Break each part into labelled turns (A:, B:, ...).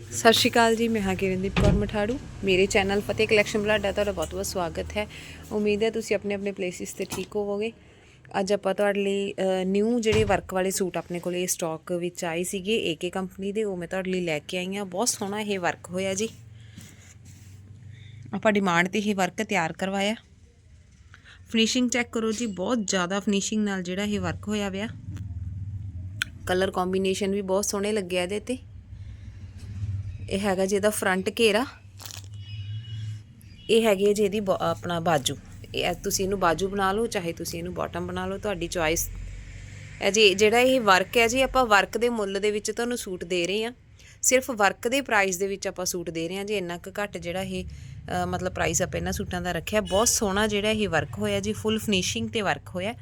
A: ਸਤਿ ਸ਼੍ਰੀ ਅਕਾਲ ਜੀ, ਮੈਂ ਹਾਂ ਕਿਰਨਦੀਪ ਕੌਰ ਮਠਾੜੂ। ਮੇਰੇ ਚੈਨਲ ਫਤਿਹ ਕਲੈਕਸ਼ਨ ਬਲਾਡਾ ਤੁਹਾਡਾ ਬਹੁਤ ਬਹੁਤ ਸਵਾਗਤ ਹੈ। ਉਮੀਦ ਹੈ ਤੁਸੀਂ ਆਪਣੇ ਆਪਣੇ ਪਲੇਸਿਸ ਤੇ ਠੀਕ ਹੋਵੋਗੇ। ਅੱਜ ਆਪਾਂ ਤੁਹਾਡੇ ਲਈ ਨਿਊ ਜਿਹੜੇ ਵਰਕ ਵਾਲੇ ਸੂਟ ਆਪਣੇ ਕੋਲੇ ਸਟਾਕ ਵਿੱਚ ਆਏ ਸੀਗੇ ਏਕੇ ਕੰਪਨੀ ਦੇ, ਉਹ ਮੈਂ ਤੁਹਾਡੇ ਲਈ ਲੈ ਕੇ ਆਈ ਹਾਂ। ਬਹੁਤ ਸੋਹਣਾ ਇਹ ਵਰਕ ਹੋਇਆ ਜੀ। ਆਪਾਂ ਡਿਮਾਂਡ ਤੇ ਇਹ ਵਰਕ ਤਿਆਰ ਕਰਵਾਇਆ। ਫਿਨਿਸ਼ਿੰਗ ਚੈੱਕ ਕਰੋ ਜੀ, ਬਹੁਤ ਜ਼ਿਆਦਾ ਫਿਨਿਸ਼ਿੰਗ ਨਾਲ ਜਿਹੜਾ ਇਹ ਵਰਕ ਹੋਇਆ ਵਿਆ ਕਲਰ ਕੰਬੀਨੇਸ਼ਨ ਵੀ ਬਹੁਤ ਸੋਹਣੇ ਲੱਗਿਆ ਇਹਦੇ ਤੇ। ਇਹ ਹੈਗਾ ਜੀ ਇਹਦਾ ਫਰੰਟ ਘੇਰਾ। ਇਹ ਹੈਗੀ ਹੈ ਜੀ ਇਹਦੀ ਬਾ- ਆਪਣਾ ਬਾਜੂ। ਇਹ ਤੁਸੀਂ ਇਹਨੂੰ ਬਾਜੂ ਬਣਾ ਲਓ, ਚਾਹੇ ਤੁਸੀਂ ਇਹਨੂੰ ਬਾਟਮ ਬਣਾ ਲਓ, ਤੁਹਾਡੀ ਚੁਆਇਸ ਹੈ ਜੀ, ਜਿਹੜਾ ਇਹ ਵਰਕ ਹੈ ਜੀ, ਆਪਾਂ ਵਰਕ ਦੇ ਮੁੱਲ ਦੇ ਵਿੱਚ ਤੁਹਾਨੂੰ ਸੂਟ ਦੇ ਰਹੇ ਹਾਂ। ਸਿਰਫ ਵਰਕ ਦੇ ਪ੍ਰਾਈਸ ਦੇ ਵਿੱਚ ਆਪਾਂ ਸੂਟ ਦੇ ਰਹੇ ਹਾਂ ਜੀ, ਇੰਨਾ ਕੁ ਘੱਟ ਜਿਹੜਾ ਇਹ ਮਤਲਬ ਪ੍ਰਾਈਸ ਆਪਾਂ ਇਹਨਾਂ ਸੂਟਾਂ ਦਾ ਰੱਖਿਆ। ਬਹੁਤ ਸੋਹਣਾ ਜਿਹੜਾ ਇਹ ਵਰਕ ਹੋਇਆ ਜੀ ਫੁੱਲ ਫਿਨਿਸ਼ਿੰਗ ਤੇ ਵਰਕ ਹੋਇਆ।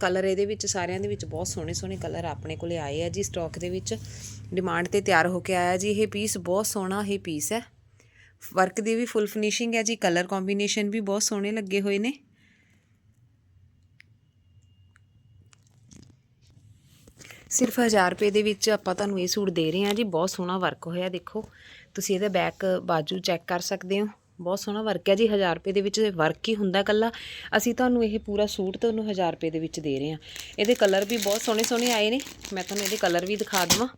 A: ਕਲਰ ਇਹਦੇ ਵਿੱਚ, ਸਾਰਿਆਂ ਦੇ ਵਿੱਚ ਬਹੁਤ ਸੋਹਣੇ ਸੋਹਣੇ ਕਲਰ ਆਪਣੇ ਕੋਲੇ ਆਏ ਆ ਜੀ ਸਟਾਕ ਦੇ ਵਿੱਚ। ਡਿਮਾਂਡ ਤੇ ਤਿਆਰ ਹੋ ਕੇ ਆਇਆ ਜੀ, ਇਹ ਪੀਸ ਬਹੁਤ ਸੋਹਣਾ ਇਹ ਪੀਸ ਹੈ। ਵਰਕ ਦੀ ਵੀ ਫੁੱਲ ਫਿਨਿਸ਼ਿੰਗ ਹੈ ਜੀ ਕਲਰ ਕੰਬੀਨੇਸ਼ਨ ਵੀ ਬਹੁਤ ਸੋਹਣੇ ਲੱਗੇ ਹੋਏ ਨੇ। ਸਿਰਫ 1000 ਰੁਪਏ ਦੇ ਵਿੱਚ ਆਪਾਂ ਤੁਹਾਨੂੰ ਇਹ ਸੂਟ ਦੇ ਰਹੇ ਹਾਂ ਜੀ, ਬਹੁਤ ਸੋਹਣਾ ਵਰਕ ਹੋਇਆ, ਦੇਖੋ। ਤੁਸੀਂ ਇਹਦਾ ਬੈਕ ਬਾਜੂ ਚੈੱਕ ਕਰ ਸਕਦੇ ਹੋ। ਬਹੁਤ ਸੋਹਣਾ ਵਰਕ ਹੈ ਜੀ 1000 ਰੁਪਏ ਦੇ ਵਿੱਚ ਵਰਕ ਹੀ ਹੁੰਦਾ ਕੱਲਾ ਅਸੀਂ ਤੁਹਾਨੂੰ ਇਹ ਪੂਰਾ ਸੂਟ ਤੁਹਾਨੂੰ 1000 ਰੁਪਏ ਦੇ ਵਿੱਚ ਦੇ ਰਹੇ ਹਾਂ। ਇਹਦੇ ਕਲਰ ਵੀ ਬਹੁਤ ਸੋਹਣੇ ਸੋਹਣੇ ਆਏ ਨੇ। ਮੈਂ ਤੁਹਾਨੂੰ ਇਹਦੇ ਕਲਰ ਵੀ ਦਿਖਾ ਦਵਾਂ।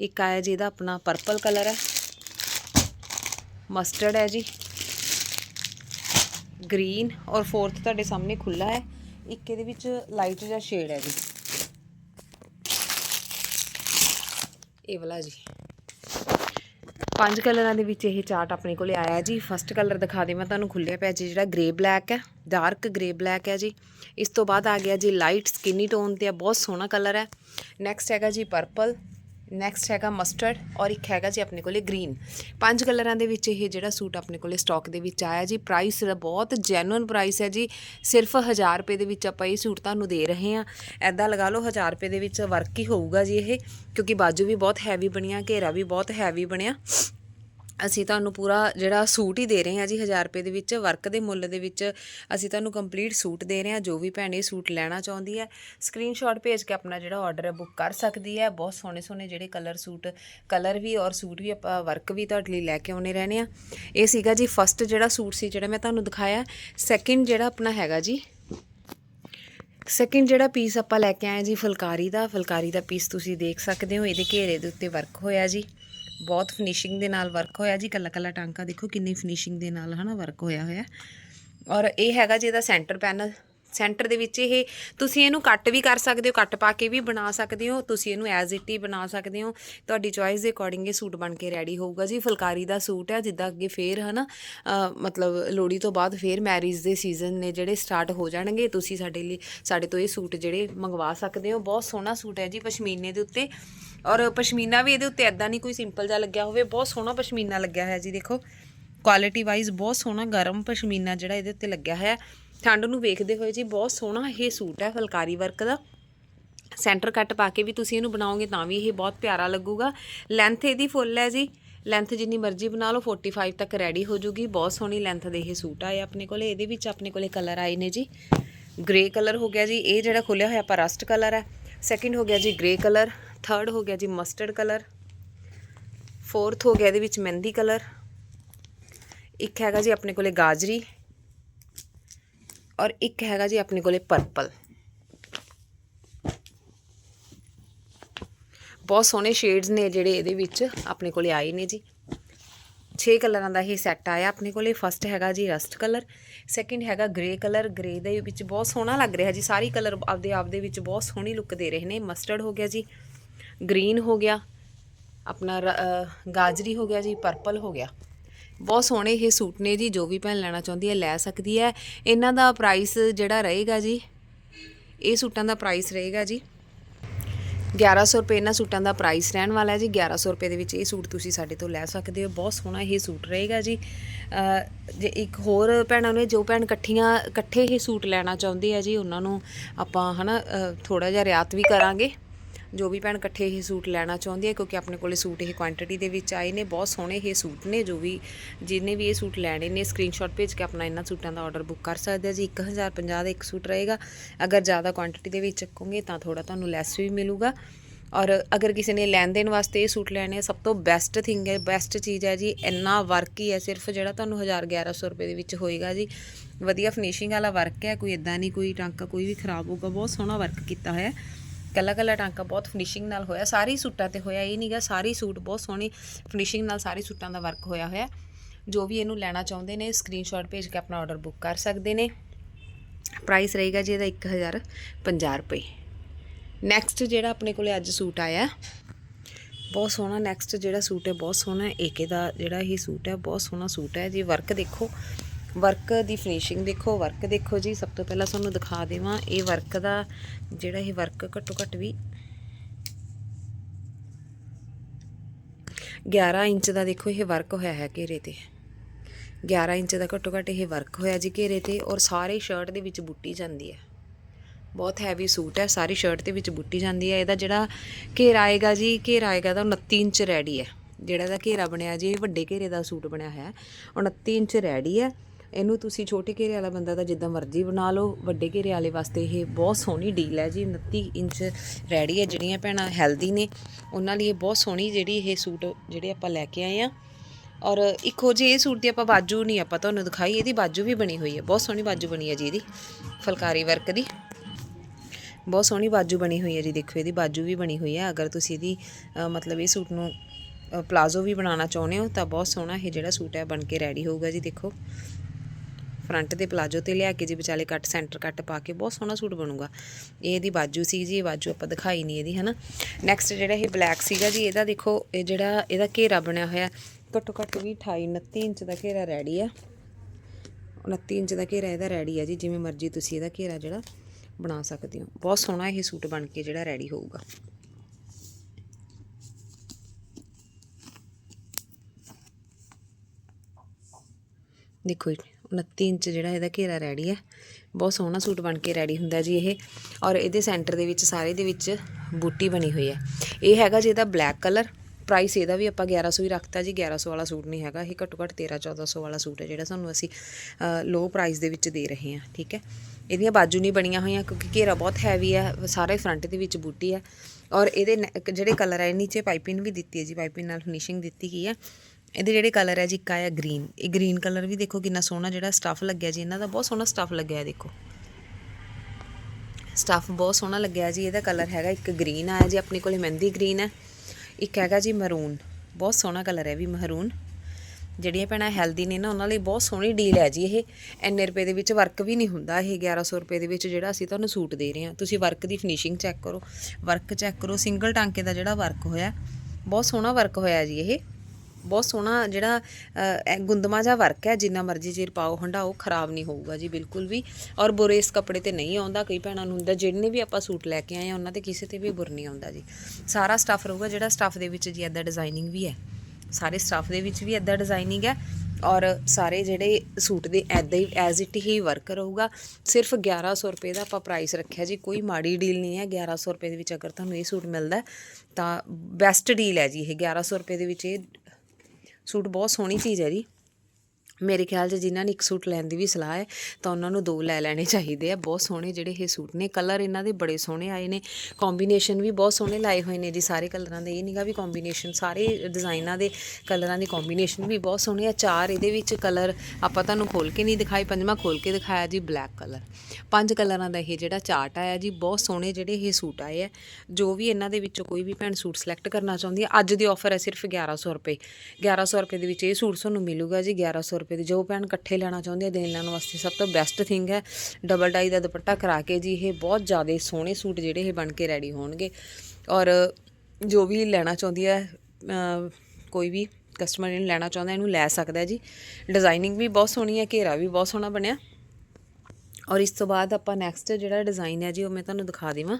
A: ਇੱਕ ਆਇਆ ਜੀ, ਇਹਦਾ ਆਪਣਾ ਪਰਪਲ ਕਲਰ ਹੈ। ਮਸਟਰਡ ਹੈ ਜੀ। ਗ੍ਰੀਨ ਔਰ ਫੋਰਥ ਤੁਹਾਡੇ ਸਾਹਮਣੇ ਖੁੱਲਾ ਹੈ। ਇੱਕ ਇਹਦੇ ਵਿੱਚ ਲਾਈਟ ਜਿਹਾ ਸ਼ੇਡ ਹੈ ਜੀ। ਇਹ ਵਾਲਾ ਜੀ। ਪੰਜ ਕਲਰਾਂ ਦੇ ਵਿੱਚ ਇਹ ਚਾਰਟ ਆਪਣੇ ਕੋਲੇ ਆਇਆ ਜੀ। ਫਸਟ ਕਲਰ ਦਿਖਾ ਦੇ ਮੈਂ ਤੁਹਾਨੂੰ ਖੁੱਲਿਆ ਪਿਆ ਜੀ, ਜਿਹੜਾ ਗ੍ਰੇ ਬਲੈਕ ਹੈ ਡਾਰਕ ਗ੍ਰੇ ਬਲੈਕ ਹੈ ਜੀ। ਇਸ ਤੋਂ ਬਾਅਦ ਆ ਗਿਆ ਜੀ ਲਾਈਟ ਸਕਿਨੀ ਟੋਨ ਤੇ ਆ, ਬਹੁਤ ਸੋਹਣਾ ਕਲਰ ਹੈ। ਨੈਕਸਟ ਹੈਗਾ ਜੀ ਪਰਪਲ ਨੈਕਸਟ ਹੈਗਾ ਮਸਟਰਡ ਔਰ ਇੱਕ ਹੈਗਾ ਜੀ ਆਪਣੇ ਕੋਲੇ ਗ੍ਰੀਨ ਪੰਜ ਕਲਰਾਂ ਦੇ ਵਿੱਚ ਇਹ ਜਿਹੜਾ ਸੂਟ ਆਪਣੇ ਕੋਲੇ ਸਟਾਕ ਦੇ ਵਿੱਚ ਆਇਆ ਜੀ। ਪ੍ਰਾਈਸ ਬਹੁਤ ਜੈਨੂਇਨ ਪ੍ਰਾਈਸ ਹੈ ਜੀ। ਸਿਰਫ 1000 ਰੁਪਏ ਦੇ ਵਿੱਚ ਆਪਾਂ ਇਹ ਸੂਟ ਤੁਹਾਨੂੰ ਦੇ ਰਹੇ ਹਾਂ। ਐਦਾਂ ਲਗਾ ਲਓ 1000 ਰੁਪਏ ਦੇ ਵਿੱਚ ਵਰਕ ਹੀ ਹੋਊਗਾ ਜੀ ਇਹ, ਕਿਉਂਕਿ ਬਾਜੂ ਵੀ ਬਹੁਤ ਹੈਵੀ ਬਣਿਆ, ਘੇਰਾ ਵੀ ਬਹੁਤ ਹੈਵੀ ਬਣਿਆ। ਅਸੀਂ ਤੁਹਾਨੂੰ ਪੂਰਾ ਜਿਹੜਾ ਸੂਟ ਹੀ ਦੇ ਰਹੇ ਹਾਂ ਜੀ 1000 ਰੁਪਏ ਦੇ ਵਿੱਚ ਵਰਕ ਦੇ ਮੁੱਲ ਦੇ ਵਿੱਚ, ਅਸੀਂ ਤੁਹਾਨੂੰ ਕੰਪਲੀਟ ਸੂਟ ਦੇ ਰਹੇ ਹਾਂ, ਜੋ ਵੀ ਭੈਣ ਇਹ ਸੂਟ ਲੈਣਾ ਚਾਹੁੰਦੀ ਹੈ। ਸਕਰੀਨਸ਼ਾਟ ਭੇਜ ਕੇ ਆਪਣਾ ਜਿਹੜਾ ਆਰਡਰ ਹੈ ਬੁੱਕ ਕਰ ਸਕਦੀ ਹੈ। ਬਹੁਤ ਸੋਹਣੇ ਸੋਹਣੇ ਜਿਹੜੇ ਕਲਰ ਸੂਟ ਕਲਰ ਵੀ ਔਰ ਸੂਟ ਵੀ ਆਪਾਂ ਵਰਕ ਵੀ ਤੁਹਾਡੇ ਲਈ ਲੈ ਕੇ ਆਉਣੇ ਰਹਿਣੇ ਆ ਇਹ ਸੀਗਾ ਜੀ ਫਸਟ ਜਿਹੜਾ ਸੂਟ ਸੀ, ਜਿਹੜਾ ਮੈਂ ਤੁਹਾਨੂੰ ਦਿਖਾਇਆ। ਸੈਕਿੰਡ ਜਿਹੜਾ ਆਪਣਾ ਹੈਗਾ ਜੀ ਸੈਕਿੰਡ ਜਿਹੜਾ ਪੀਸ ਆਪਾਂ ਲੈ ਕੇ ਆਏ ਜੀ, ਫੁਲਕਾਰੀ ਦਾ। ਫੁਲਕਾਰੀ ਦਾ ਪੀਸ ਤੁਸੀਂ ਦੇਖ ਸਕਦੇ ਹੋ, ਇਹਦੇ ਘੇਰੇ ਦੇ ਉੱਤੇ ਵਰਕ ਹੋਇਆ ਜੀ। ਬਹੁਤ ਫਿਨਿਸ਼ਿੰਗ ਦੇ ਨਾਲ ਵਰਕ ਹੋਇਆ ਜੀ ਕੱਲਾ ਕੱਲਾ ਟਾਂਕਾ ਦੇਖੋ ਕਿੰਨੀ ਫਿਨਿਸ਼ਿੰਗ ਦੇ ਨਾਲ ਹਨਾ ਵਰਕ ਹੋਇਆ ਹੋਇਆ। ਔਰ ਇਹ ਹੈਗਾ ਜੀ ਇਹਦਾ ਸੈਂਟਰ ਪੈਨਲ ਸੈਂਟਰ ਦੇ ਵਿੱਚ ਇਹ ਤੁਸੀਂ ਇਹਨੂੰ ਕੱਟ ਵੀ ਕਰ ਸਕਦੇ ਹੋ ਕੱਟ ਪਾ ਕੇ ਵੀ ਬਣਾ ਸਕਦੇ ਹੋ ਤੁਸੀਂ ਇਹਨੂੰ ਐਜ਼ ਇਟ ਹੀ ਬਣਾ ਸਕਦੇ ਹੋ। ਤੁਹਾਡੀ ਚੋਇਸ ਦੇ ਅਕੋਰਡਿੰਗ ਇਹ ਸੂਟ ਬਣ ਕੇ ਰੈਡੀ ਹੋਊਗਾ ਜੀ। ਫੁਲਕਾਰੀ ਦਾ ਸੂਟ ਹੈ ਜਿੱਦਾਂ ਅੱਗੇ ਫੇਰ ਹਨਾ ਅ, ਮਤਲਬ ਲੋਹੜੀ ਤੋਂ ਬਾਅਦ ਫੇਰ ਮੈਰਿਜ ਦੇ ਸੀਜ਼ਨ ਨੇ ਜਿਹੜੇ ਸਟਾਰਟ ਹੋ ਜਾਣਗੇ ਤੁਸੀਂ ਸਾਡੇ ਲਈ ਸਾਡੇ ਤੋਂ ਇਹ ਸੂਟ ਜਿਹੜੇ ਮੰਗਵਾ ਸਕਦੇ ਹੋ। ਬਹੁਤ ਸੋਹਣਾ ਸੂਟ ਹੈ ਜੀ ਪਸ਼ਮੀਨੇ ਦੇ ਉੱਤੇ। ਔਰ ਪਸ਼ਮੀਨਾ ਵੀ ਇਹਦੇ ਉੱਤੇ ਐਦਾਂ ਨਹੀਂ ਕੋਈ ਸਿੰਪਲ ਜਿਹਾ ਲੱਗਿਆ ਹੋਵੇ, ਬਹੁਤ ਸੋਹਣਾ ਪਸ਼ਮੀਨਾ ਲੱਗਿਆ ਹੋਇਆ ਜੀ, ਦੇਖੋ। ਕੁਆਲਿਟੀ ਵਾਈਜ਼ ਬਹੁਤ ਸੋਹਣਾ ਗਰਮ ਪਸ਼ਮੀਨਾ ਜਿਹੜਾ ਇਹਦੇ ਉੱਤੇ ਲੱਗਿਆ ਹੋਇਆ। ਠੰਡ ਨੂੰ ਵੇਖਦੇ ਹੋਏ ਜੀ ਬਹੁਤ ਸੋਹਣਾ ਇਹ ਸੂਟ ਹੈ ਫੁਲਕਾਰੀ ਵਰਕ ਦਾ। ਸੈਂਟਰ ਕੱਟ ਪਾ ਕੇ ਵੀ ਤੁਸੀਂ ਇਹਨੂੰ ਬਣਾਓਗੇ ਤਾਂ ਵੀ ਇਹ ਬਹੁਤ ਪਿਆਰਾ ਲੱਗੂਗਾ। ਲੈਂਥ ਇਹਦੀ ਫੁੱਲ ਹੈ ਜੀ। ਲੈਂਥ ਜਿੰਨੀ ਮਰਜ਼ੀ ਬਣਾ ਲਓ 45 ਤੱਕ ਰੈਡੀ ਹੋ ਜੂਗੀ। ਬਹੁਤ ਸੋਹਣੀ ਲੈਂਥ ਦੇ ਇਹ ਸੂਟ ਆਏ ਆਪਣੇ ਕੋਲੇ, ਇਹਦੇ ਵਿੱਚ ਆਪਣੇ ਕੋਲੇ ਕਲਰ ਆਏ ਨੇ ਜੀ। ਗ੍ਰੇ ਕਲਰ ਹੋ ਗਿਆ ਜੀ, ਇਹ ਜਿਹੜਾ ਖੁੱਲਿਆ ਹੋਇਆ ਆਪਾਂ ਰਸਟ ਕਲਰ ਹੈ। ਸੈਕਿੰਡ ਹੋ ਗਿਆ ਜੀ ਗ੍ਰੇ ਕਲਰ ਥਰਡ ਹੋ ਗਿਆ ਜੀ ਮਸਟਰਡ ਕਲਰ ਫੋਰਥ ਹੋ ਗਿਆ ਇਹਦੇ ਵਿੱਚ ਮਹਿੰਦੀ ਕਲਰ ਇੱਕ ਹੈਗਾ ਜੀ ਆਪਣੇ ਕੋਲੇ ਗਾਜਰੀ। ਔਰ ਇੱਕ ਹੈਗਾ ਜੀ ਆਪਣੇ ਕੋਲੇ ਪਰਪਲ ਬਹੁਤ ਸੋਹਣੇ ਸ਼ੇਡਸ ਨੇ ਜਿਹੜੇ ਇਹਦੇ ਵਿੱਚ ਆਪਣੇ ਕੋਲੇ ਆਏ ਨੇ ਜੀ। 6 ਕਲਰਾਂ ਦਾ ਇਹ ਸੈੱਟ ਆਇਆ ਆਪਣੇ ਕੋਲੇ। ਫਸਟ ਹੈਗਾ ਜੀ ਰਸਟ ਕਲਰ ਸੈਕਿੰਡ ਹੈਗਾ ਗ੍ਰੇ ਕਲਰ ਗ੍ਰੇ ਦੇ ਵਿੱਚ ਬਹੁਤ ਸੋਹਣਾ ਲੱਗ ਰਿਹਾ ਜੀ। ਸਾਰੀ ਕਲਰ ਆਪਦੇ ਆਪ ਦੇ ਵਿੱਚ ਬਹੁਤ ਸੋਹਣੀ ਲੁੱਕ ਦੇ ਰਹੇ ਨੇ। ਮਸਟਰਡ ਹੋ ਗਿਆ ਜੀ। ਗ੍ਰੀਨ ਹੋ ਗਿਆ, ਆਪਣਾ ਰ- ਗਾਜਰੀ ਹੋ ਗਿਆ ਜੀ, ਪਰਪਲ ਹੋ ਗਿਆ। ਬਹੁਤ ਸੋਹਣੇ ਇਹ ਸੂਟ ਨੇ ਜੀ, ਜੋ ਵੀ ਭੈਣ ਲੈਣਾ ਚਾਹੁੰਦੀ ਹੈ, ਲੈ ਸਕਦੀ ਹੈ। ਇਹਨਾਂ ਦਾ ਪ੍ਰਾਈਸ ਜਿਹੜਾ ਰਹੇਗਾ ਜੀ, ਇਹ ਸੂਟਾਂ ਦਾ ਪ੍ਰਾਈਸ ਰਹੇਗਾ ਜੀ। 1100 ਰੁਪਏ ਇਹਨਾਂ ਸੂਟਾਂ ਦਾ ਪ੍ਰਾਈਸ ਰਹਿਣ ਵਾਲਾ ਹੈ ਜੀ। 1100 ਰੁਪਏ ਦੇ ਵਿੱਚ ਇਹ ਸੂਟ ਤੁਸੀਂ ਸਾਡੇ ਤੋਂ ਲੈ ਸਕਦੇ ਹੋ। ਬਹੁਤ ਸੋਹਣਾ ਇਹ ਸੂਟ ਰਹੇਗਾ ਜੀ। ਜੇ ਇੱਕ ਹੋਰ ਭੈਣਾਂ ਨੇ, ਜੋ ਭੈਣ ਇਕੱਠੀਆਂ, ਇਕੱਠੇ ਇਹ ਸੂਟ ਲੈਣਾ ਚਾਹੁੰਦੇ ਆ ਜੀ, ਉਹਨਾਂ ਨੂੰ ਆਪਾਂ ਹਨਾ ਥੋੜਾ ਜਿਹਾ ਰਿਆਤ ਵੀ ਕਰਾਂਗੇ। ਜੋ ਵੀ ਭੈਣ ਇਕੱਠੇ ਇਹ ਸੂਟ ਲੈਣਾ ਚਾਹੁੰਦੀ ਹੈ, ਕਿਉਂਕਿ ਆਪਣੇ ਕੋਲੇ ਸੂਟ ਇਹ ਕੁਆਂਟੀਟੀ ਦੇ ਵਿੱਚ ਆਏ ਨੇ, ਬਹੁਤ ਸੋਹਣੇ ਇਹ ਸੂਟ ਨੇ, ਜੋ ਵੀ ਜਿਹਨੇ ਵੀ ਇਹ ਸੂਟ ਲੈਣੇ ਨੇ ਸਕਰੀਨਸ਼ਾਟ ਭੇਜ ਕੇ ਆਪਣਾ ਇਹਨਾਂ ਸੂਟਾਂ ਦਾ ਆਰਡਰ ਬੁੱਕ ਕਰ ਸਕਦੇ ਆ ਜੀ। 1050 ਦਾ ਇੱਕ ਸੂਟ ਰਹੇਗਾ। ਅਗਰ ਜ਼ਿਆਦਾ ਕੁਆਂਟੀਟੀ ਦੇ ਵਿੱਚ ਚੱਕੋਗੇ ਤਾਂ ਥੋੜਾ ਤੁਹਾਨੂੰ ਲੈਸ ਵੀ ਮਿਲੂਗਾ। ਔਰ ਅਗਰ ਕਿਸੇ ਨੇ ਲੈਣ ਦੇਣ ਵਾਸਤੇ ਇਹ ਸੂਟ ਲੈਣੇ ਆ, ਸਭ ਤੋਂ ਬੈਸਟ ਥਿੰਗ ਹੈ ਬੈਸਟ ਚੀਜ਼ ਹੈ ਜੀ, ਇੰਨਾ ਵਰਕ ਹੀ ਹੈ ਸਿਰਫ ਜਿਹੜਾ ਤੁਹਾਨੂੰ 1000 1100 ਰੁਪਏ ਦੇ ਵਿੱਚ ਹੋਏਗਾ ਜੀ। ਵਧੀਆ ਫਿਨਿਸ਼ਿੰਗ ਵਾਲਾ ਵਰਕ ਹੈ, ਕੋਈ ਇਦਾਂ ਨਹੀਂ, ਕੋਈ ਟਾਂਕਾ ਕੋਈ ਵੀ ਖਰਾਬ ਹੋਊਗਾ, ਬਹੁਤ ਸੋਹਣਾ ਵਰਕ ਕੀਤਾ ਹੋਇਆ ਹੈ। ਕੱਲਾ ਕੱਲਾ ਟਾਂਕਾ ਬਹੁਤ ਫਿਨਿਸ਼ਿੰਗ ਨਾਲ ਹੋਇਆ। ਸਾਰੇ ਸੂਟਾਂ ਤੇ ਹੋਇਆ, ਇਹ ਨਹੀਂਗਾ ਸਾਰੇ ਸੂਟ ਬਹੁਤ ਸੋਹਣੀ ਫਿਨਿਸ਼ਿੰਗ ਨਾਲ ਸਾਰੇ ਸੂਟਾਂ ਦਾ ਵਰਕ ਹੋਇਆ ਹੋਇਆ। ਜੋ ਵੀ ਇਹਨੂੰ ਲੈਣਾ ਚਾਹੁੰਦੇ ਨੇ ਸਕਰੀਨਸ਼ਾਟ ਭੇਜ ਕੇ ਆਪਣਾ ਆਰਡਰ ਬੁੱਕ ਕਰ ਸਕਦੇ ਨੇ। ਪ੍ਰਾਈਸ ਰਹੇਗਾ ਜੀ ਇਹਦਾ 1050 ਰੁਪਏ। ਨੈਕਸਟ ਜਿਹੜਾ ਆਪਣੇ ਕੋਲੇ ਅੱਜ ਸੂਟ ਆਇਆ, ਬਹੁਤ ਸੋਹਣਾ ਨੈਕਸਟ ਜਿਹੜਾ ਸੂਟ ਹੈ, ਬਹੁਤ ਸੋਹਣਾ ਏਕੇ ਦਾ ਜਿਹੜਾ ਇਹ ਸੂਟ ਹੈ, ਬਹੁਤ ਸੋਹਣਾ ਸੂਟ ਹੈ। ਜੀ ਵਰਕ ਦੇਖੋ ਵਰਕ ਦੀ ਫਿਨਿਸ਼ਿੰਗ ਦੇਖੋ ਵਰਕ ਦੇਖੋ ਜੀ, ਸਭ ਤੋਂ ਪਹਿਲਾਂ ਤੁਹਾਨੂੰ ਦਿਖਾ ਦੇਵਾਂ, ਇਹ ਵਰਕ ਦਾ ਜਿਹੜਾ ਇਹ ਵਰਕ ਘੱਟੋ ਘੱਟ ਵੀ 11 ਇੰਚ ਦਾ ਦੇਖੋ, ਇਹ ਵਰਕ ਹੋਇਆ ਹੈ ਘੇਰੇ ਤੇ। 11 ਇੰਚ ਦਾ ਘੱਟੋ ਘੱਟ ਇਹ ਵਰਕ ਹੋਇਆ ਜੀ ਘੇਰੇ ਤੇ ਔਰ ਸਾਰੇ ਸ਼ਰਟ ਦੇ ਵਿੱਚ ਬੁੱਟੀ ਜਾਂਦੀ ਹੈ। ਬਹੁਤ ਹੈਵੀ ਸੂਟ ਹੈ, ਸਾਰੀ ਸ਼ਰਟ ਦੇ ਵਿੱਚ ਬੁੱਟੀ ਜਾਂਦੀ ਹੈ। ਇਹਦਾ ਜਿਹੜਾ ਘੇਰਾ ਆਏਗਾ ਜੀ, ਘੇਰਾ ਆਏਗਾ ਤਾਂ 29 ਇੰਚ ਰੈਡੀ ਹੈ। ਜਿਹੜਾ ਇਹਦਾ ਘੇਰਾ ਬਣਿਆ ਜੀ ਵੱਡੇ ਘੇਰੇ ਦਾ ਸੂਟ ਬਣਿਆ ਹੋਇਆ ਹੈ 29 ਇੰਚ ਰੈਡੀ ਹੈ। ਇਹਨੂੰ ਤੁਸੀਂ ਛੋਟੇ ਘੇਰੇ ਵਾਲਾ ਬੰਦਾ ਦਾ ਜਿੱਦਾਂ ਮਰਜ਼ੀ ਬਣਾ ਲਓ, ਵੱਡੇ ਘੇਰੇ ਵਾਲੇ ਵਾਸਤੇ ਇਹ ਬਹੁਤ ਸੋਹਣੀ ਡੀਲ ਹੈ ਜੀ 29 ਇੰਚ ਰੈਡੀ ਹੈ ਜਿਹੜੀਆਂ ਭੈਣਾਂ ਹੈਲਦੀ ਨੇ, ਉਹਨਾਂ ਲਈ ਇਹ ਬਹੁਤ ਸੋਹਣੀ ਜਿਹੜੀ ਇਹ ਸੂਟ ਜਿਹੜੇ ਆਪਾਂ ਲੈ ਕੇ ਆਏ ਆ ਔਰ ਇੱਕੋ ਜਿਹੇ ਇਹ ਸੂਟ ਦੀ ਆਪਾਂ ਬਾਜੂ ਨਹੀਂ, ਆਪਾਂ ਤੁਹਾਨੂੰ ਦਿਖਾਈ, ਇਹਦੀ ਬਾਜੂ ਵੀ ਬਣੀ ਹੋਈ ਹੈ, ਬਹੁਤ ਸੋਹਣੀ ਬਾਜੂ ਬਣੀ ਹੈ ਜੀ ਇਹਦੀ, ਫੁਲਕਾਰੀ ਵਰਕ ਦੀ। ਬਹੁਤ ਸੋਹਣੀ ਬਾਜੂ ਬਣੀ ਹੋਈ ਹੈ ਜੀ, ਦੇਖੋ ਇਹਦੀ ਬਾਜੂ ਵੀ ਬਣੀ ਹੋਈ ਹੈ, ਅਗਰ ਤੁਸੀਂ ਇਹਦੀ ਮਤਲਬ ਇਹ ਸੂਟ ਨੂੰ ਪਲਾਜ਼ੋ ਵੀ ਬਣਾਉਣਾ ਚਾਹੁੰਦੇ ਹੋ, ਤਾਂ ਬਹੁਤ ਸੋਹਣਾ ਇਹ ਜਿਹੜਾ ਸੂਟ ਹੈ ਬਣ ਕੇ ਰੈਡੀ ਹੋਊਗਾ ਜੀ, ਦੇਖੋ। ਫਰੰਟ ਦੇ ਪਲਾਜੋ ਤੇ ਲਿਆ ਕੇ ਜੀ ਵਿਚਾਲੇ ਕੱਟ ਸੈਂਟਰ ਕੱਟ ਪਾ ਕੇ ਬਹੁਤ ਸੋਹਣਾ ਸੂਟ ਬਣੂਗਾ। ਇਹ ਇਹਦੀ ਬਾਜੂ ਸੀ ਜੀ, ਇਹ ਬਾਜੂ ਆਪਾਂ ਦਿਖਾਈ ਨਹੀਂ ਇਹਦੀ, ਹਨਾ? ਨੈਕਸਟ ਜਿਹੜਾ ਇਹ ਬਲੈਕ ਸੀਗਾ ਜੀ, ਇਹਦਾ ਦੇਖੋ, ਇਹ ਜਿਹੜਾ ਇਹਦਾ ਘੇਰਾ ਬਣਿਆ ਹੋਇਆ, ਘੱਟੋ ਘੱਟ ਵੀ 28 29 ਇੰਚ ਦਾ ਘੇਰਾ ਰੈਡੀ ਆ। 29 ਇੰਚ ਦਾ ਘੇਰਾ ਇਹਦਾ ਰੈਡੀ ਆ ਜੀ, ਜਿਵੇਂ ਮਰਜ਼ੀ ਤੁਸੀਂ ਇਹਦਾ ਘੇਰਾ ਜਿਹੜਾ ਬਣਾ ਸਕਦੇ ਹੋ। ਬਹੁਤ ਸੋਹਣਾ ਇਹ ਸੂਟ ਬਣ ਕੇ ਜਿਹੜਾ ਰੈਡੀ ਹੋਊਗਾ। ਦੇਖੋ ਜੀ 29 ਇੰਚ ਜਿਹੜਾ ਇਹਦਾ ਘੇਰਾ ਰੈਡੀ ਹੈ ਬਹੁਤ ਸੋਹਣਾ ਸੂਟ ਬਣ ਕੇ ਰੈਡੀ ਹੁੰਦਾ ਜੀ ਇਹ। ਔਰ ਇਹਦੇ ਸੈਂਟਰ ਦੇ ਵਿੱਚ ਸਾਰੇ ਦੇ ਵਿੱਚ ਬੂਟੀ ਬਣੀ ਹੋਈ ਹੈ ਇਹ ਹੈਗਾ ਜੀ ਇਹਦਾ ਬਲੈਕ ਕਲਰ ਪ੍ਰਾਈਸ ਇਹਦਾ ਵੀ ਆਪਾਂ 1100 ਹੀ ਰੱਖਤਾ ਜੀ। 1100 ਵਾਲਾ ਸੂਟ ਨਹੀਂ ਹੈਗਾ। ਇਹ ਘੱਟੋ ਘੱਟ 13 1400 ਵਾਲਾ ਸੂਟ ਹੈ ਜਿਹੜਾ ਸਾਨੂੰ ਅਸੀਂ ਲੋ ਪ੍ਰਾਈਸ ਦੇ ਵਿੱਚ ਦੇ ਰਹੇ ਹਾਂ। ਠੀਕ ਹੈ? ਇਹਦੀਆਂ ਬਾਜੂ ਨਹੀਂ ਬਣੀਆਂ ਹੋਈਆਂ ਕਿਉਂਕਿ ਘੇਰਾ ਬਹੁਤ ਹੈਵੀ ਹੈ ਸਾਰੇ ਫਰੰਟ ਦੇ ਵਿੱਚ ਬੂਟੀ ਹੈ ਔਰ ਇਹਦੇ ਜਿਹੜੇ ਕਲਰ ਹੈ ਨੀਚੇ ਪਾਈਪਿੰਗ ਵੀ ਦਿੱਤੀ ਹੈ ਜੀ। ਪਾਈਪਿੰਗ ਨਾਲ ਫਿਨਿਸ਼ਿੰਗ ਦਿੱਤੀ ਗਈ ਹੈ ਇਹਦੇ ਜਿਹੜੇ ਕਲਰ ਹੈ ਜੀ, ਇੱਕ ਆਇਆ ਗ੍ਰੀਨ ਇਹ ਗ੍ਰੀਨ ਕਲਰ ਵੀ ਦੇਖੋ ਕਿੰਨਾ ਸੋਹਣਾ ਜਿਹੜਾ ਸਟੱਫ ਲੱਗਿਆ ਜੀ, ਇਹਨਾਂ ਦਾ ਬਹੁਤ ਸੋਹਣਾ ਸਟੱਫ ਲੱਗਿਆ ਦੇਖੋ। ਸਟੱਫ ਬਹੁਤ ਸੋਹਣਾ ਲੱਗਿਆ ਜੀ, ਇਹਦਾ ਕਲਰ ਹੈਗਾ ਇੱਕ ਗ੍ਰੀਨ ਆਇਆ ਜੀ, ਆਪਣੇ ਕੋਲੇ ਮਹਿੰਦੀ ਗ੍ਰੀਨ ਹੈ। ਇੱਕ ਹੈਗਾ ਜੀ ਮਰੂਨ ਬਹੁਤ ਸੋਹਣਾ ਕਲਰ ਹੈ ਵੀ ਮਹਰੂਨ ਜਿਹੜੀਆਂ ਭੈਣਾਂ ਹੈਲਦੀ ਨੇ ਨਾ, ਉਹਨਾਂ ਲਈ ਬਹੁਤ ਸੋਹਣੀ ਡੀਲ ਹੈ ਜੀ ਇਹ। ਇੰਨੇ ਰੁਪਏ ਦੇ ਵਿੱਚ ਵਰਕ ਵੀ ਨਹੀਂ ਹੁੰਦਾ ਇਹ 1100 ਰੁਪਏ ਦੇ ਵਿੱਚ ਜਿਹੜਾ ਅਸੀਂ ਤੁਹਾਨੂੰ ਸੂਟ ਦੇ ਰਹੇ ਹਾਂ। ਤੁਸੀਂ ਵਰਕ ਦੀ ਫਿਨਿਸ਼ਿੰਗ ਚੈੱਕ ਕਰੋ। ਵਰਕ ਚੈੱਕ ਕਰੋ ਸਿੰਗਲ ਟਾਂਕੇ ਦਾ ਜਿਹੜਾ ਵਰਕ ਹੋਇਆ, ਬਹੁਤ ਸੋਹਣਾ ਵਰਕ ਹੋਇਆ ਜੀ ਇਹ। ਬਹੁਤ ਸੋਹਣਾ ਜਿਹੜਾ ਗੁੰਦਮਾ ਜਿਹਾ ਵਰਕ ਹੈ, ਜਿੰਨਾ ਮਰਜ਼ੀ ਚਿਰ ਪਾਓ ਹੰਡਾਓ ਖਰਾਬ ਨਹੀਂ ਹੋਊਗਾ ਜੀ, ਬਿਲਕੁਲ ਵੀ। ਔਰ ਬੁਰੇ ਇਸ ਕੱਪੜੇ ਤੇ ਨਹੀਂ ਆਉਂਦਾ, ਕਈ ਭੈਣਾਂ ਨੂੰ ਹੁੰਦਾ, ਜਿਹਨੇ ਵੀ ਆਪਾਂ ਸੂਟ ਲੈ ਕੇ ਆਏ ਆ, ਉਹਨਾਂ ਤੇ ਕਿਸੇ ਤੇ ਵੀ ਬੁਰ ਨਹੀਂ ਆਉਂਦਾ ਜੀ। ਸਾਰਾ ਸਟੱਫ ਰਹੂਗਾ ਜਿਹੜਾ ਸਟੱਫ ਦੇ ਵਿੱਚ ਜੀ ਐਦਾਂ ਡਿਜ਼ਾਈਨਿੰਗ ਵੀ ਹੈ। ਸਾਰੇ ਸਟੱਫ ਦੇ ਵਿੱਚ ਵੀ ਐਦਾਂ ਡਿਜ਼ਾਈਨਿੰਗ ਹੈ। ਔਰ ਸਾਰੇ ਜਿਹੜੇ ਸੂਟ ਦੇ ਐਦਾਂ ਹੀ ਐਜ਼ ਇਟ ਹੀ ਵਰਕ ਰਹੂਗਾ। ਸਿਰਫ 1100 ਰੁਪਏ ਦਾ ਆਪਾਂ ਪ੍ਰਾਈਸ ਰੱਖਿਆ ਜੀ, ਕੋਈ ਮਾੜੀ ਡੀਲ ਨਹੀਂ ਹੈ। 1100 ਰੁਪਏ ਦੇ ਵਿੱਚ ਅਗਰ ਤੁਹਾਨੂੰ ਇਹ ਸੂਟ ਮਿਲਦਾ ਤਾਂ ਬੈਸਟ ਡੀਲ ਹੈ ਜੀ ਇਹ 1100 ਰੁਪਏ ਦੇ ਵਿੱਚ ਇਹ ਸੂਟ ਬਹੁਤ ਸੋਹਣੀ ਚੀਜ਼ ਹੈ ਜੀ। ਮੇਰੇ ਖਿਆਲ 'ਚ ਜਿਨ੍ਹਾਂ ਨੇ ਇੱਕ ਸੂਟ ਲੈਣ ਦੀ ਵੀ ਸਲਾਹ ਹੈ, ਤਾਂ ਉਹਨਾਂ ਨੂੰ ਦੋ ਲੈ ਲੈਣੇ ਚਾਹੀਦੇ ਆ। ਬਹੁਤ ਸੋਹਣੇ ਜਿਹੜੇ ਇਹ ਸੂਟ ਨੇ। ਕਲਰ ਇਹਨਾਂ ਦੇ ਬੜੇ ਸੋਹਣੇ ਆਏ ਨੇ। ਕੰਬੀਨੇਸ਼ਨ ਵੀ ਬਹੁਤ ਸੋਹਣੇ ਲਾਏ ਹੋਏ ਨੇ ਜੀ ਸਾਰੇ ਕਲਰਾਂ ਦੇ। ਇਹ ਨਹੀਂਗਾ ਵੀ ਕੰਬੀਨੇਸ਼ਨ ਸਾਰੇ ਡਿਜ਼ਾਈਨਾਂ ਦੇ ਕਲਰਾਂ ਦੀ ਕੰਬੀਨੇਸ਼ਨ ਵੀ ਬਹੁਤ ਸੋਹਣੇ ਆ। ਚਾਰ ਇਹਦੇ ਵਿੱਚ ਕਲਰ ਆਪਾਂ ਤੁਹਾਨੂੰ ਖੋਲ ਕੇ ਨਹੀਂ ਦਿਖਾਈ ਪੰਜਵਾਂ ਖੋਲ ਕੇ ਦਿਖਾਇਆ ਜੀ ਬਲੈਕ ਕਲਰ। ਪੰਜ ਕਲਰਾਂ ਦਾ ਇਹ ਜਿਹੜਾ ਚਾਰਟ ਆਇਆ ਜੀ, ਬਹੁਤ ਸੋਹਣੇ ਜਿਹੜੇ ਇਹ ਸੂਟ ਆਏ ਆ। ਜੋ ਵੀ ਇਹਨਾਂ ਦੇ ਵਿੱਚੋਂ ਕੋਈ ਵੀ ਭੈਣ ਸੂਟ ਸਿਲੈਕਟ ਕਰਨਾ ਚਾਹੁੰਦੀ ਹੈ ਅੱਜ ਦੀ ਆਫਰ ਹੈ ਸਿਰਫ 1100 ਰੁਪਏ। 1100 ਰੁਪਏ ਦੇ ਵਿੱਚ ਇਹ ਸੂਟ ਤੁਹਾਨੂੰ ਮਿਲੂਗਾ ਜੀ 1100 ਰੁਪਏ ਦੇ ਜੋ ਭੈਣ ਇਕੱਠੇ ਲੈਣਾ ਚਾਹੁੰਦੀ ਹੈ ਦੇਣ ਲੈਣ ਵਾਸਤੇ ਸਭ ਤੋਂ ਬੈਸਟ ਥਿੰਗ ਹੈ ਡਬਲ ਡਾਈ ਦਾ ਦੁਪੱਟਾ ਕਰਾ ਕੇ ਜੀ, ਇਹ ਬਹੁਤ ਜ਼ਿਆਦਾ ਸੋਹਣੇ ਸੂਟ ਜਿਹੜੇ ਇਹ ਬਣ ਕੇ ਰੈਡੀ ਹੋਣਗੇ। ਔਰ ਜੋ ਵੀ ਲੈਣਾ ਚਾਹੁੰਦੀ ਹੈ ਕੋਈ ਵੀ ਕਸਟਮਰ ਇਹਨੂੰ ਲੈਣਾ ਚਾਹੁੰਦਾ, ਇਹਨੂੰ ਲੈ ਸਕਦਾ ਜੀ। ਡਿਜ਼ਾਈਨਿੰਗ ਵੀ ਬਹੁਤ ਸੋਹਣੀ ਹੈ, ਘੇਰਾ ਵੀ ਬਹੁਤ ਸੋਹਣਾ ਬਣਿਆ। ਔਰ ਇਸ ਤੋਂ ਬਾਅਦ ਆਪਾਂ ਨੈਕਸਟ ਜਿਹੜਾ ਡਿਜ਼ਾਈਨ ਹੈ ਜੀ, ਉਹ ਮੈਂ ਤੁਹਾਨੂੰ ਦਿਖਾ ਦੇਵਾਂ।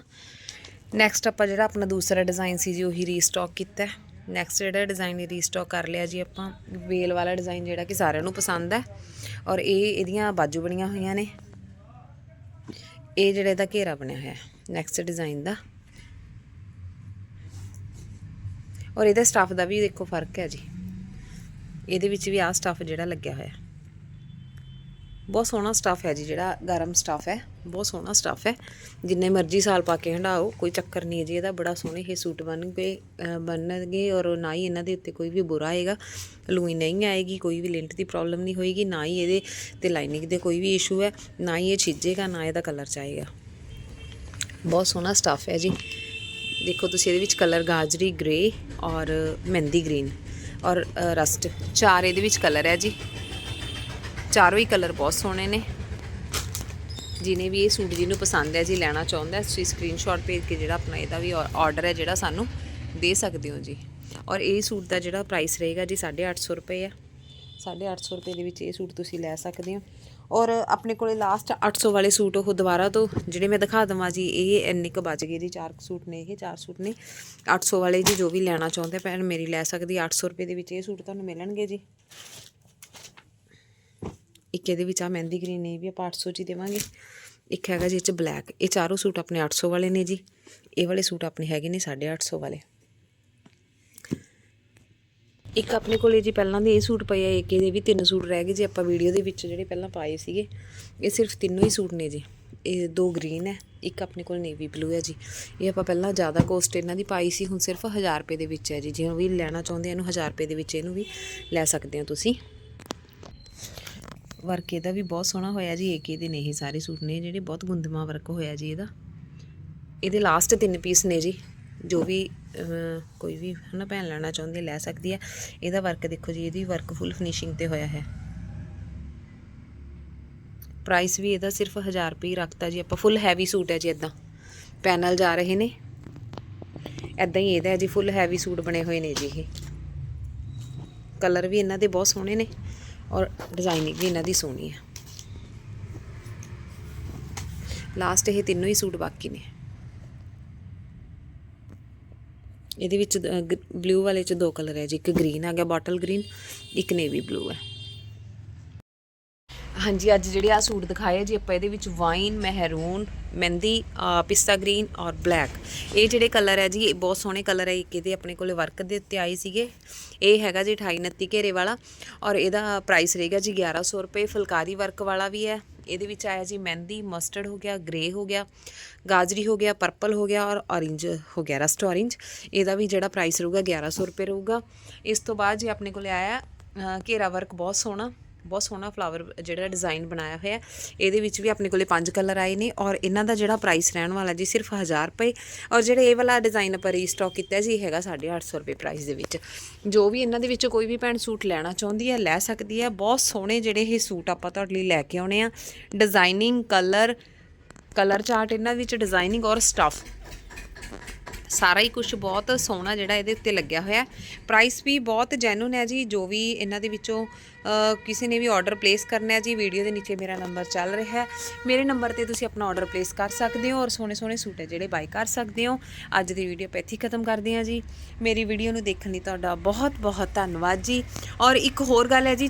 A: ਨੈਕਸਟ ਆਪਾਂ ਜਿਹੜਾ ਆਪਣਾ ਦੂਸਰਾ ਡਿਜ਼ਾਈਨ ਸੀ ਜੀ, ਉਹੀ ਰੀਸਟਾਕ ਕੀਤਾ ਨੈਕਸਟ ਜਿਹੜਾ ਡਿਜ਼ਾਈਨ ਰੀਸਟਾਕ ਕਰ ਲਿਆ ਜੀ ਆਪਾਂ, ਵੇਲ ਵਾਲਾ ਡਿਜ਼ਾਈਨ ਜਿਹੜਾ ਕਿ ਸਾਰਿਆਂ ਨੂੰ ਪਸੰਦ ਹੈ। ਔਰ ਇਹ ਇਹਦੀਆਂ ਬਾਜੂ ਬਣੀਆਂ ਹੋਈਆਂ ਨੇ। ਇਹ ਜਿਹੜਾ ਇਹਦਾ ਘੇਰਾ ਬਣਿਆ ਹੋਇਆ ਨੈਕਸਟ ਡਿਜ਼ਾਈਨ ਦਾ। ਔਰ ਇਹਦਾ ਸਟੱਫ ਦਾ ਵੀ ਦੇਖੋ ਫ਼ਰਕ ਹੈ ਜੀ। ਇਹਦੇ ਵਿੱਚ ਵੀ ਆਹ ਸਟੱਫ ਜਿਹੜਾ ਲੱਗਿਆ ਹੋਇਆ ਬਹੁਤ ਸੋਹਣਾ ਸਟੱਫ ਹੈ ਜੀ ਜਿਹੜਾ ਗਰਮ ਸਟੱਫ ਹੈ, ਬਹੁਤ ਸੋਹਣਾ ਸਟੱਫ ਹੈ। ਜਿੰਨੇ ਮਰਜ਼ੀ ਸਾਲ ਪਾ ਕੇ ਹੰਡਾਓ ਕੋਈ ਚੱਕਰ ਨਹੀਂ ਹੈ ਜੀ ਇਹਦਾ, ਬੜਾ ਸੋਹਣੇ ਇਹ ਸੂਟ ਬਣ ਗਏ ਬਣਨਗੇ ਔਰ ਨਾ ਹੀ ਇਹਨਾਂ ਦੇ ਉੱਤੇ ਕੋਈ ਵੀ ਬੁਰਾ ਆਏਗਾ, ਲੂਈ ਨਹੀਂ ਆਏਗੀ, ਕੋਈ ਵੀ ਲਿੰਟ ਦੀ ਪ੍ਰੋਬਲਮ ਨਹੀਂ ਹੋਏਗੀ, ਨਾ ਹੀ ਇਹਦੇ ਤੇ ਲਾਈਨਿੰਗ ਦੇ ਕੋਈ ਵੀ ਇਸ਼ੂ ਹੈ, ਨਾ ਹੀ ਇਹ ਛਿੱਜੇਗਾ, ਨਾ ਇਹਦਾ ਕਲਰ ਚਾਹੇਗਾ ਬਹੁਤ ਸੋਹਣਾ ਸਟੱਫ ਹੈ ਜੀ। ਦੇਖੋ ਤੁਸੀਂ ਇਹਦੇ ਵਿੱਚ ਕਲਰ ਗਾਜਰੀ ਗ੍ਰੇ ਔਰ ਮਹਿੰਦੀ ਗ੍ਰੀਨ ਔਰ ਰਸਟ ਚਾਰ ਇਹਦੇ ਵਿੱਚ ਕਲਰ ਹੈ ਜੀ। ਚਾਰੋਂ ਹੀ ਕਲਰ ਬਹੁਤ ਸੋਹਣੇ ਨੇ। ਜਿਹਨੇ ਵੀ ਇਹ ਸੂਟ ਜਿਹਨੂੰ ਪਸੰਦ ਹੈ ਜੀ ਲੈਣਾ ਚਾਹੁੰਦਾ ਹੈ, ਤੁਸੀਂ ਸਕਰੀਨਸ਼ਾਟ ਭੇਜ ਕੇ ਜਿਹੜਾ ਆਪਣਾ ਇਹਦਾ ਵੀ ਆਰਡਰ ਹੈ ਜਿਹੜਾ ਸਾਨੂੰ ਦੇ ਸਕਦੇ ਹੋ ਜੀ। ਔਰ ਇਹ ਸੂਟ ਦਾ ਜਿਹੜਾ ਪ੍ਰਾਈਸ ਰਹੇਗਾ ਜੀ 850 ਰੁਪਏ ਹੈ। 850 ਰੁਪਏ ਦੇ ਵਿੱਚ ਇਹ ਸੂਟ ਤੁਸੀਂ ਲੈ ਸਕਦੇ ਹੋ। ਔਰ ਆਪਣੇ ਕੋਲੇ ਲਾਸਟ 800 ਵਾਲੇ ਸੂਟ ਉਹ ਦੁਬਾਰਾ ਤੋਂ ਜਿਹੜੇ ਮੈਂ ਦਿਖਾ ਦਵਾਂ ਜੀ ਇਹ ਇੰਨੇ ਕੁ ਬਚ ਗਏ ਜੀ ਚਾਰ ਸੂਟ ਨੇ ਇਹ ਚਾਰ ਸੂਟ ਨੇ। 800 ਵਾਲੇ ਜੀ ਜੋ ਵੀ ਲੈਣਾ ਚਾਹੁੰਦੇ ਭੈਣ ਮੇਰੀ ਲੈ ਸਕਦੀ 800 ਰੁਪਏ ਦੇ ਵਿੱਚ ਇਹ ਸੂਟ ਤੁਹਾਨੂੰ ਮਿਲਣਗੇ ਜੀ। ਇੱਕ ਇਹਦੇ ਵਿੱਚ ਆ ਮਹਿੰਦੀ ਗ੍ਰੀਨ ਇਹ ਵੀ ਆਪਾਂ 800 ਚ ਹੀ ਦੇਵਾਂਗੇ। ਇੱਕ ਹੈਗਾ ਜੀ ਇਹ ਚ ਬਲੈਕ ਇਹ ਚਾਰੋਂ ਸੂਟ ਆਪਣੇ 800 ਵਾਲੇ ਨੇ ਜੀ। ਇਹ ਵਾਲੇ ਸੂਟ ਆਪਣੇ ਹੈਗੇ ਨੇ 850 ਵਾਲੇ। ਇੱਕ ਆਪਣੇ ਕੋਲੇ ਜੀ ਪਹਿਲਾਂ ਦੇ ਇਹ ਸੂਟ ਪਏ ਆ, ਇੱਕ ਇਹਦੇ ਵੀ ਤਿੰਨ ਸੂਟ ਰਹਿ ਗਏ ਜੀ ਆਪਾਂ ਵੀਡੀਓ ਦੇ ਵਿੱਚ ਜਿਹੜੇ ਪਹਿਲਾਂ ਪਾਏ ਸੀਗੇ। ਇਹ ਸਿਰਫ ਤਿੰਨੋਂ ਹੀ ਸੂਟ ਨੇ ਜੀ। ਇਹ ਦੋ ਗ੍ਰੀਨ ਹੈ, ਇੱਕ ਆਪਣੇ ਕੋਲ ਨੇਵੀ ਬਲੂ ਹੈ ਜੀ। ਇਹ ਆਪਾਂ ਪਹਿਲਾਂ ਜ਼ਿਆਦਾ ਕੋਸਟ ਇਹਨਾਂ ਦੀ ਪਾਈ ਸੀ, ਹੁਣ ਸਿਰਫ 1000 ਰੁਪਏ ਦੇ ਵਿੱਚ ਹੈ ਜੀ। ਜੇ ਵੀ ਲੈਣਾ ਚਾਹੁੰਦੇ ਆ ਇਹਨੂੰ 1000 ਰੁਪਏ ਦੇ ਵਿੱਚ ਇਹਨੂੰ ਵੀ ਲੈ ਸਕਦੇ ਹੋ ਤੁਸੀਂ। ਵਰਕ ਇਹਦਾ ਵੀ ਬਹੁਤ ਸੋਹਣਾ ਹੋਇਆ ਜੀ ਏਕੇ ਇਹਦੇ ਨੇ ਇਹ ਸਾਰੇ ਸੂਟ ਨੇ ਜਿਹੜੇ ਬਹੁਤ ਗੁੰਦਮਾ ਵਰਕ ਹੋਇਆ ਜੀ ਇਹਦਾ। ਇਹਦੇ ਲਾਸਟ ਤਿੰਨ ਪੀਸ ਨੇ ਜੀ, ਜੋ ਵੀ ਕੋਈ ਵੀ ਹਨਾ ਭੈਣ ਲੈਣਾ ਚਾਹੁੰਦੀ ਲੈ ਸਕਦੀ ਹੈ। ਇਹਦਾ ਵਰਕ ਦੇਖੋ ਜੀ, ਇਹਦੀ ਵਰਕ ਫੁੱਲ ਫਿਨਿਸ਼ਿੰਗ ਤੇ ਹੋਇਆ ਹੈ। ਪ੍ਰਾਈਸ ਵੀ ਇਹਦਾ ਸਿਰਫ 1000 ਰੁਪਏ ਰੱਖਤਾ ਜੀ, ਆਪਾਂ ਫੁੱਲ ਹੈਵੀ ਸੂਟ ਹੈ ਜੀ ਇਦਾਂ ਪੈਨਲ ਜਾ ਰਹੇ ਨੇ। ਇਦਾਂ ਹੀ ਇਹਦਾ ਜੀ ਫੁੱਲ ਹੈਵੀ ਸੂਟ ਬਣੇ ਹੋਏ ਨੇ ਜੀ ਇਹ। ਕਲਰ ਵੀ ਇਹਨਾਂ ਦੇ ਬਹੁਤ ਸੋਹਣੇ ਨੇ। ਔਰ ਡਿਜ਼ਾਈਨਿੰਗ ਵੀ ਇਹਨਾਂ ਦੀ ਸੋਹਣੀ ਹੈ। ਲਾਸਟ ਇਹ ਤਿੰਨੋਂ ਹੀ ਸੂਟ ਬਾਕੀ ਨੇ। ਇਹਦੇ ਵਿੱਚ ਬਲੂ ਵਾਲੇ ਚ ਦੋ ਕਲਰ ਹੈ ਜੀ, ਇੱਕ ਗ੍ਰੀਨ ਆ ਗਿਆ ਬੋਟਲ ਗ੍ਰੀਨ ਇੱਕ ਨੇਵੀ ਬਲੂ ਹੈ। ਹਾਂਜੀ, ਅੱਜ ਜਿਹੜੇ ਆ ਸੂਟ ਦਿਖਾਏ ਜੀ, ਆਪਾਂ ਇਹਦੇ ਵਿੱਚ ਵਾਈਨ, ਮਹਿਰੂਨ, ਮਹਿੰਦੀ ਪਿਸਤਾ ਗ੍ਰੀਨ ਔਰ ਬਲੈਕ। ਇਹ ਜਿਹੜੇ ਕਲਰ ਹੈ ਜੀ, ਇਹ ਬਹੁਤ ਸੋਹਣੇ ਕਲਰ ਹੈ ਇੱਕ ਇਹਦੇ ਆਪਣੇ ਕੋਲੇ ਵਰਕ ਦੇ ਉੱਤੇ ਆਏ ਸੀਗੇ। ਇਹ ਹੈਗਾ ਜੀ 28 29 ਘੇਰੇ ਵਾਲਾ ਔਰ ਇਹਦਾ ਪ੍ਰਾਈਸ ਰਹੇਗਾ ਜੀ 1100 ਰੁਪਏ। ਫੁਲਕਾਰੀ ਵਰਕ ਵਾਲਾ ਵੀ ਹੈ। ਇਹਦੇ ਵਿੱਚ ਆਇਆ ਜੀ ਮਹਿੰਦੀ ਮਸਟਰਡ ਹੋ ਗਿਆ ਗ੍ਰੇ ਹੋ ਗਿਆ, ਗਾਜਰੀ ਹੋ ਗਿਆ ਪਰਪਲ ਹੋ ਗਿਆ ਔਰ ਔਰੇਂਜ ਹੋ ਗਿਆ, ਰਸਟ ਔਰੇਂਜ ਇਹਦਾ ਵੀ ਜਿਹੜਾ ਪ੍ਰਾਈਸ ਰਹੂਗਾ 1100 ਰੁਪਏ ਰਹੂਗਾ। ਇਸ ਤੋਂ ਬਾਅਦ ਜੀ ਆਪਣੇ ਕੋਲੇ ਆਇਆ ਘੇਰਾ ਵਰਕ ਬਹੁਤ ਸੋਹਣਾ। ਬਹੁਤ ਸੋਹਣਾ ਫਲਾਵਰ ਜਿਹੜਾ ਡਿਜ਼ਾਈਨ ਬਣਾਇਆ ਹੋਇਆ ਇਹਦੇ ਵਿੱਚ ਵੀ ਆਪਣੇ ਕੋਲੇ ਪੰਜ ਕਲਰ ਆਏ ਨੇ ਔਰ ਇਹਨਾਂ ਦਾ ਜਿਹੜਾ ਪ੍ਰਾਈਸ ਰਹਿਣ ਵਾਲਾ ਜੀ ਸਿਰਫ 1000 ਰੁਪਏ। ਔਰ ਜਿਹੜੇ ਇਹ ਵਾਲਾ ਡਿਜ਼ਾਈਨ ਆਪਾਂ ਰੀਸਟਾਕ ਕੀਤਾ ਜੀ, ਇਹ ਹੈਗਾ 850 ਰੁਪਏ ਪ੍ਰਾਈਸ ਦੇ ਵਿੱਚ। ਜੋ ਵੀ ਇਹਨਾਂ ਦੇ ਵਿੱਚੋਂ ਕੋਈ ਵੀ ਭੈਣ ਸੂਟ ਲੈਣਾ ਚਾਹੁੰਦੀ ਹੈ, ਲੈ ਸਕਦੀ ਹੈ। ਬਹੁਤ ਸੋਹਣੇ ਜਿਹੜੇ ਇਹ ਸੂਟ ਆਪਾਂ ਤੁਹਾਡੇ ਲਈ ਲੈ ਕੇ ਆਉਣੇ ਆ। ਡਿਜ਼ਾਈਨਿੰਗ ਕਲਰ ਕਲਰ ਚਾਰਟ ਇਹਨਾਂ ਵਿੱਚ ਡਿਜ਼ਾਈਨਿੰਗ ਔਰ ਸਟਫ ਸਾਰਾ ਹੀ ਕੁਝ ਬਹੁਤ ਸੋਹਣਾ ਜਿਹੜਾ ਇਹਦੇ ਉੱਤੇ ਲੱਗਿਆ ਹੋਇਆ ਪ੍ਰਾਈਸ ਵੀ ਬਹੁਤ ਜੈਨੂਨ ਹੈ ਜੀ। ਜੋ ਵੀ ਇਹਨਾਂ ਦੇ ਵਿੱਚੋਂ ਕਿਸੇ ਨੇ ਵੀ ਆਰਡਰ ਪਲੇਸ ਕਰਨਾ ਹੈ ਜੀ ਵੀਡੀਓ ਦੇ ਨੀਚੇ ਮੇਰਾ ਨੰਬਰ ਚੱਲ ਰਿਹਾ ਹੈ। ਮੇਰੇ ਨੰਬਰ ਤੇ ਤੁਸੀਂ ਆਪਣਾ ਆਰਡਰ ਪਲੇਸ ਕਰ ਸਕਦੇ ਹੋ ਔਰ ਸੋਹਣੇ ਸੋਹਣੇ ਸੂਟ ਹੈ ਜਿਹੜੇ ਬਾਈ ਕਰ ਸਕਦੇ ਹੋ। ਅੱਜ ਦੀ ਵੀਡੀਓ ਆਪਾਂ ਇੱਥੇ ਖਤਮ ਕਰਦੇ ਹਾਂ ਜੀ। ਮੇਰੀ ਵੀਡੀਓ ਨੂੰ ਦੇਖਣ ਲਈ ਤੁਹਾਡਾ ਬਹੁਤ ਬਹੁਤ ਧੰਨਵਾਦ ਜੀ। ਔਰ ਇੱਕ ਹੋਰ ਗੱਲ ਹੈ ਜੀ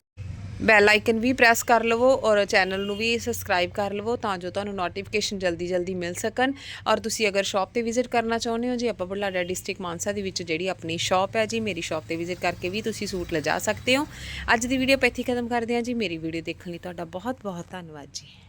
A: ਬੈਲ ਆਈਕਨ ਵੀ ਪ੍ਰੈਸ ਕਰ ਲਵੋ ਔਰ ਚੈਨਲ ਨੂੰ ਵੀ ਸਬਸਕ੍ਰਾਈਬ ਕਰ ਲਵੋ ਤਾਂ ਜੋ ਤੁਹਾਨੂੰ ਨੋਟੀਫਿਕੇਸ਼ਨ ਜਲਦੀ ਜਲਦੀ ਮਿਲ ਸਕਣ। ਔਰ ਤੁਸੀਂ ਅਗਰ ਸ਼ਾਪ ਤੇ ਵਿਜ਼ਿਟ ਕਰਨਾ ਚਾਹੁੰਦੇ ਹੋ ਜੀ, ਆਪਾਂ ਬੁਢਲਾਡਾ ਡਿਸਟ੍ਰਿਕਟ ਮਾਨਸਾ ਦੇ ਵਿੱਚ ਜਿਹੜੀ ਆਪਣੀ ਸ਼ਾਪ ਹੈ ਜੀ, ਮੇਰੀ ਸ਼ਾਪ ਤੇ ਵਿਜ਼ਿਟ ਕਰਕੇ ਵੀ ਤੁਸੀਂ ਸੂਟ ਲਿਜਾ ਸਕਦੇ ਹੋ। ਅੱਜ ਦੀ ਵੀਡੀਓ ਆਪਾਂ ਇੱਥੇ ਖਤਮ ਕਰਦੇ ਹਾਂ ਜੀ। ਮੇਰੀ ਵੀਡੀਓ ਦੇਖਣ ਲਈ ਤੁਹਾਡਾ ਬਹੁਤ ਬਹੁਤ ਧੰਨਵਾਦ ਜੀ।